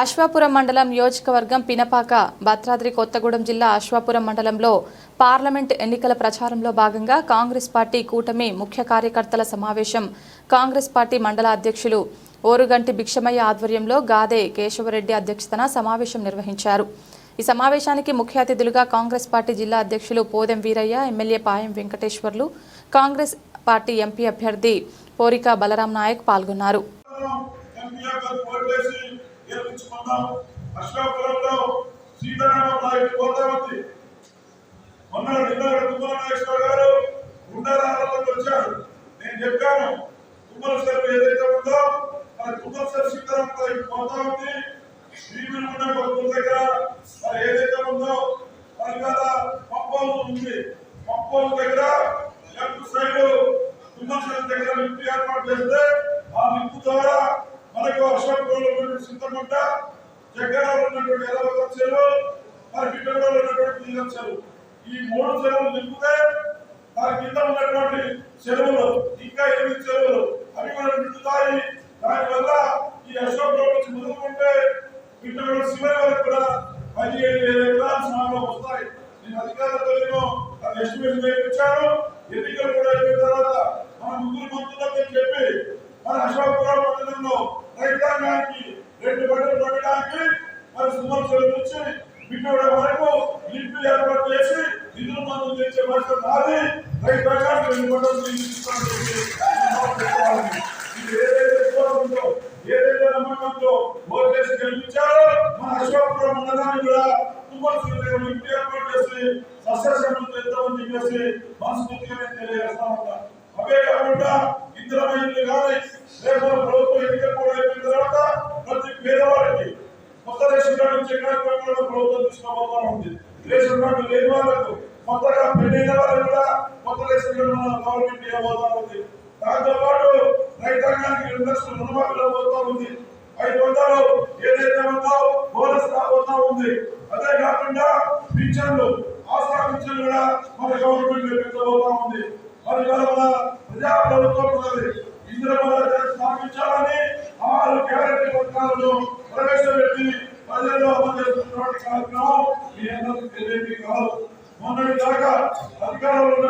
అశ్వాపురం మండలం నియోజకవర్గం పినపాక భద్రాద్రి కొత్తగూడెం జిల్లా అశ్వాపురం మండలంలో పార్లమెంట్ ఎన్నికల ప్రచారంలో భాగంగా కాంగ్రెస్ పార్టీ కూటమి ముఖ్య కార్యకర్తల సమావేశం. కాంగ్రెస్ పార్టీ మండల అధ్యక్షులు ఓరుగంటి భిక్షమయ్య ఆధ్వర్యంలో గాదే కేశవరెడ్డి అధ్యక్షతన సమావేశం నిర్వహించారు. ఈ సమావేశానికి ముఖ్య అతిథులుగా కాంగ్రెస్ పార్టీ జిల్లా అధ్యక్షులు Podem Veeraiah MLA Payam Venkateswarlu Congress party MP అభ్యర్థి పోరిక బలరాం నాయక్ పాల్గొన్నారు. ఎంపీగా ఓట్లేసి గెలిపించుకున్నాం అశ్వాపురంలో సీతారామ పోతా ఉంది మొన్న నిన్న తుమ్మల నాగేశ్వర గారు గుండారాలకు వచ్చారు. నేను చెప్పాను తుమ్మల సెలవు ఏదైతే ఉందో మన తుమ్మల సెలవు సీతారామ నాయకు పోతా ఉంది శ్రీమిల్ ఉన్న దగ్గర మరి ఏదైతే ఉందో మరి కదా ఉంది. పంపోలు దగ్గర లెఫ్ట్ సైడ్ తుమ్మల దగ్గర లిఫ్ట్ ఏర్పాటు చేస్తే ఆ లింపు ద్వారా మనకు అశోకంలో ఉన్నటువంటి సింతమంట జగ్గరాలు ఉన్నటువంటి ఎలవల చెరువు మరి బిడ్డలో ఉన్నటువంటి నీలం చెరువు ఈ మూడు చెరువులు నింపితే దాని కింద ఉన్నటువంటి చెరువులు ఇంకా ఎనిమిది చెరువులు అవి కూడా నిండుతాయి దానివల్ల ఈ అశోకంలో నుంచి మొదలుకుంటే బిడ్డలో శివరి వరకు కూడా పదిహేడు వేల ఎకరాల స్నానంలో వస్తాయి. నేను అధికారులతో నేను ఎస్టిమేషన్ చేయించాను ఎన్నికలు కూడా అయిపోయిన తర్వాత మన ముగ్గురు మంత్రులతో చెప్పి మన అశోకపురం పట్టణంలో రైతాంగానికి మరి సుమర్శలు నుంచి వరకు లిఫ్ట్ ఏర్పాటు చేసి నిధులు మందులు తెచ్చే బాధ్యత నాది రైతాంగానికి రెండు గంటలు మాట పెట్టుకోవాలి. ఇది ఏదైతే విశ్వాసం ఉందో, ఏదైతే నమ్మకంతో ఓటేసి గెలిపించారో మన అశోకపురం మండలాన్ని కూడా తుమ్మల లిఫ్ట్ ఏర్పాటు చేసి సస్యశ్రమం చేద్దామని చెప్పేసి మనస్ఫూర్తిగా నేను తెలియజేస్తా ఉన్నా అవే కాకుండా ఇంద్రమైంది కానీ రేపు ప్రభుత్వం ఎన్నికలు కూడా అయిపోయిన తర్వాత ప్రతి పేదవాడికి కొత్త రేషన్ కార్డు నుంచి ఎక్కడ కూడా ప్రభుత్వం తీసుకోబోతా ఉంది రేషన్ కార్డు లేని వాళ్ళకు కొత్తగా పెళ్ళైన వాళ్ళకు కూడా కొత్త రేషన్ కార్డు మన గవర్నమెంట్ ఇవ్వబోతా ఉంది దాంతోపాటు రైతాంగానికి రెండు లక్షలు రుణమాఫీ రాబోతా ఉంది ఐదు వందలు ఏదైతే ఉందో బోనస్ రాబోతా ఉంది అదే కాకుండా పింఛన్లు ఆసరా పింఛన్లు కూడా మన గవర్నమెంట్ పెంచబోతా ఉంది మరి మన ప్రజా ప్రభుత్వం ఉన్నది ఇందులో స్థాపించాలని ఆరు గ్యారెంటీ పథకాలను ప్రవేశపెట్టి ప్రజల్లో అమలు చేస్తున్నటువంటి కార్యక్రమం మీ అందరికీ తెలియదు కాదు. మొన్నటి దాకా అధికారంలో